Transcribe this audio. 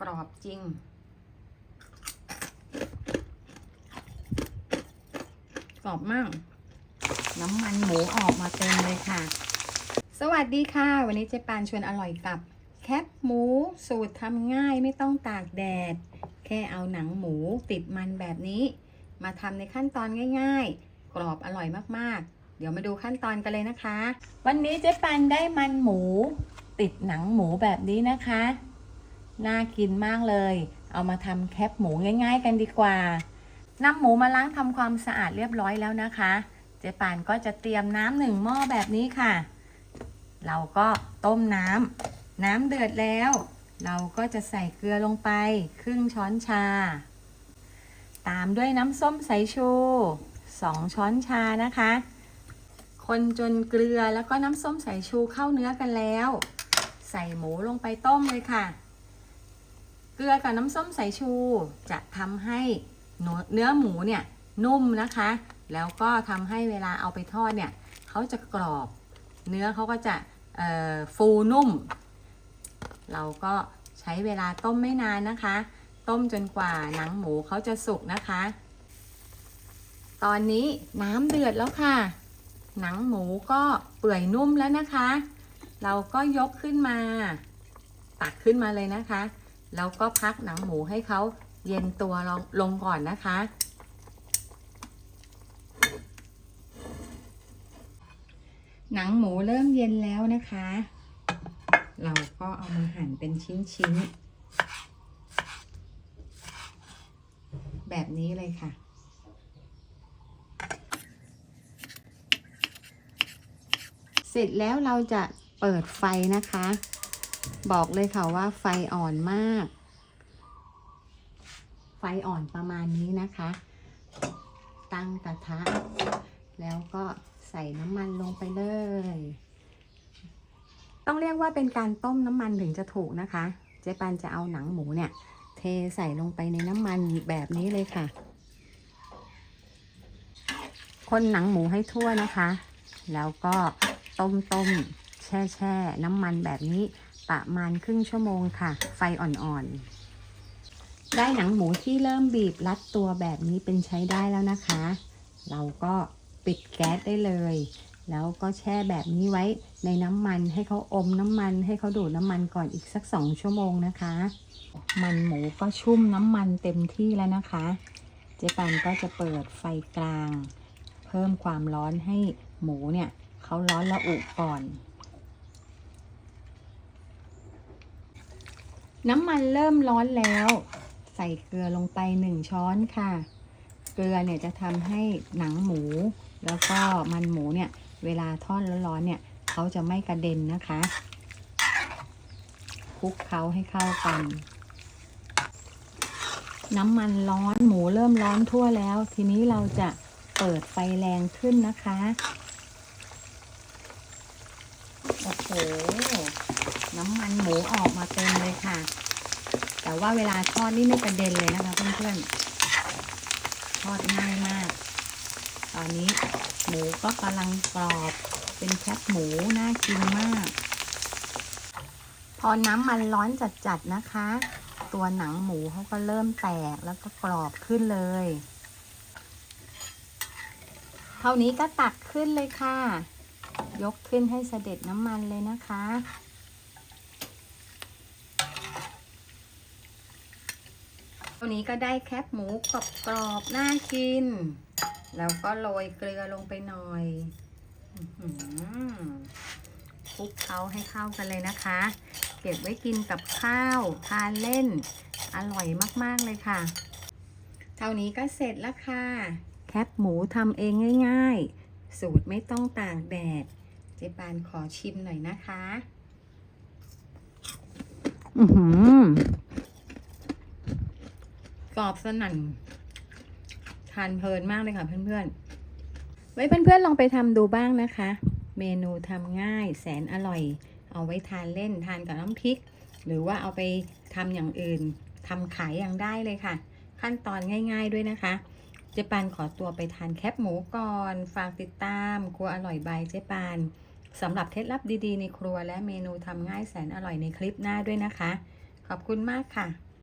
กรอบจริง กรอบมาก น้ำมันหมูออกมาเต็มเลยค่ะ สวัสดีค่ะ วันนี้เจ๊ปานชวนอร่อยกับ แคปหมูสูตรทำง่ายไม่ต้องตากแดด แค่เอาหนังหมูติดมันแบบนี้ มาทำในขั้นตอนง่ายๆ กรอบอร่อยมากๆเดี๋ยวมาดูขั้นตอนกันเลยนะคะ วันนี้เจ๊ปันได้มันหมู ติดหนังหมูแบบนี้นะคะ น่ากินมากเลย เอามาทำแคปหมูง่าย ๆ กันดีกว่านำหมูมาล้างทำความสะอาดเรียบร้อยแล้วนะคะ เจ๊ปานก็จะเตรียมน้ำหนึ่งหม้อแบบนี้ค่ะ เราก็ต้มน้ำน้ำเดือดแล้ว เราก็จะใส่เกลือลงไปครึ่งช้อนชา ตามด้วยน้ำส้มสายชู2ช้อนชานะคะ คนจนเกลือแล้วก็น้ำส้มสายชูเข้าเนื้อกันแล้ว ใส่หมูลงไปต้มเลยค่ะ เกลือกับน้ำส้มสายชู จะทำให้เนื้อหมูเนี่ยนุ่มนะคะ แล้วก็ทำให้เวลาเอาไปทอดเนี่ยเขาจะกรอบ เนื้อเขาก็จะฟูนุ่ม เราก็ใช้เวลาต้มไม่นานนะคะ ต้มจนกว่าหนังหมูเขาจะสุกนะคะ ตอนนี้น้ำเดือดแล้วค่ะ หนังหมูก็เปื่อยนุ่มแล้วนะคะ เราก็ยกขึ้นมา ตักขึ้นมาเลยนะคะ แล้วก็พักหนังหมูให้เขาเย็นตัวลงลงก่อนนะคะ หนังหมูเริ่มเย็นแล้วนะคะ เราก็เอามาหั่นเป็นชิ้นๆ แบบนี้เลยค่ะเสร็จแล้วเราจะเปิดไฟนะคะ บอกเลยค่ะว่าไฟอ่อนมาก ไฟอ่อนประมาณนี้นะคะ ตั้งกระทะ แล้วก็ใส่น้ำมันลงไปเลย ต้องเรียกว่าเป็นการต้มน้ำมันถึงจะถูกนะคะ เจ๊ปันจะเอาหนังหมูเนี่ย เทใส่ลงไปในน้ำมันแบบนี้เลยค่ะ คนหนังหมูให้ทั่วนะคะ แล้วก็ต้มต้มแช่แช่น้ำมันแบบนี้ ประมาณครึ่งชั่วโมงค่ะ ไฟอ่อนๆ ได้หนังหมูที่เริ่มบีบรัดตัวแบบนี้เป็นใช้ได้แล้วนะคะ เราก็ปิดแก๊สได้เลย แล้วก็แช่แบบนี้ไว้ในน้ำมันให้เขาอมน้ำมัน ให้เขาดูดน้ำมันก่อนอีกสักสองชั่วโมงนะคะ มันหมูก็ชุ่มน้ำมันเต็มที่แล้วนะคะ เจ๊ปันก็จะเปิดไฟกลาง เพิ่มความร้อนให้หมูเนี่ยเขาร้อนละอุก่อน น้ำมันเริ่มร้อนแล้ว ใส่เกลือลงไปหนึ่งช้อนค่ะ เกลือเนี่ยจะทำให้หนังหมู แล้วก็มันหมูเนี่ยเวลาทอดร้อนๆเนี่ยเขาจะไม่กระเด็นนะคะคลุกเคล้าให้เข้ากัน น้ำมันร้อนหมูเริ่มร้อนทั่วแล้ว ทีนี้เราจะเปิดไฟแรงขึ้นนะคะ โอ้โห น้ำมันหมูออกมาเต็มเลยค่ะ แต่ ว่าเวลาทอดนี่ไม่กระเด็นเลยนะคะเพื่อนๆ ทอดง่ายมาก ตอนนี้หมูก็กำลังกรอบเป็นแคบหมูน่ากินมาก พอน้ำมันร้อนจัดๆนะคะ ตัวหนังหมูเขาก็เริ่มแตกแล้วก็กรอบขึ้นเลย เท่านี้ก็ตักขึ้นเลยค่ะ ยกขึ้นให้เสด็จน้ำมันเลยนะคะ วนี้ก็ได้แคบหมูกรอบๆน่ากิน แล้วก็โรยเกลือลงไปหน่อยคลุกเคล้าให้เข้ากันเลยนะคะ เก็บไว้กินกับข้าว ทานเล่น อร่อยมาก ๆ เลยค่ะ เท่านี้ก็เสร็จแล้วค่ะ แคบหมูทำเองง่าย ๆ สูตรไม่ต้องตากแดด เจ๊ปานขอชิมหน่อยนะคะ อือหือ รอบสนั่น ทานเพลินมากเลยค่ะเพื่อนๆ ไว้เพื่อนๆลองไปทำดูบ้างนะคะ เมนูทำง่ายแสนอร่อย เอาไว้ทานเล่นทานกับน้ำพริก หรือว่าเอาไปทำอย่างอื่นทำขายอย่างได้เลยค่ะ ขั้นตอนง่าย ๆด้วยนะคะ เจ๊ปานขอตัวไปทานแคปหมูก่อน ฝากติดตามครัวอร่อยบายเจ๊ปานสำหรับเคล็ดลับดีๆ ในครัวและเมนูทำง่ายแสนอร่อยในคลิปหน้าด้วยนะคะ ขอบคุณมากค่ะ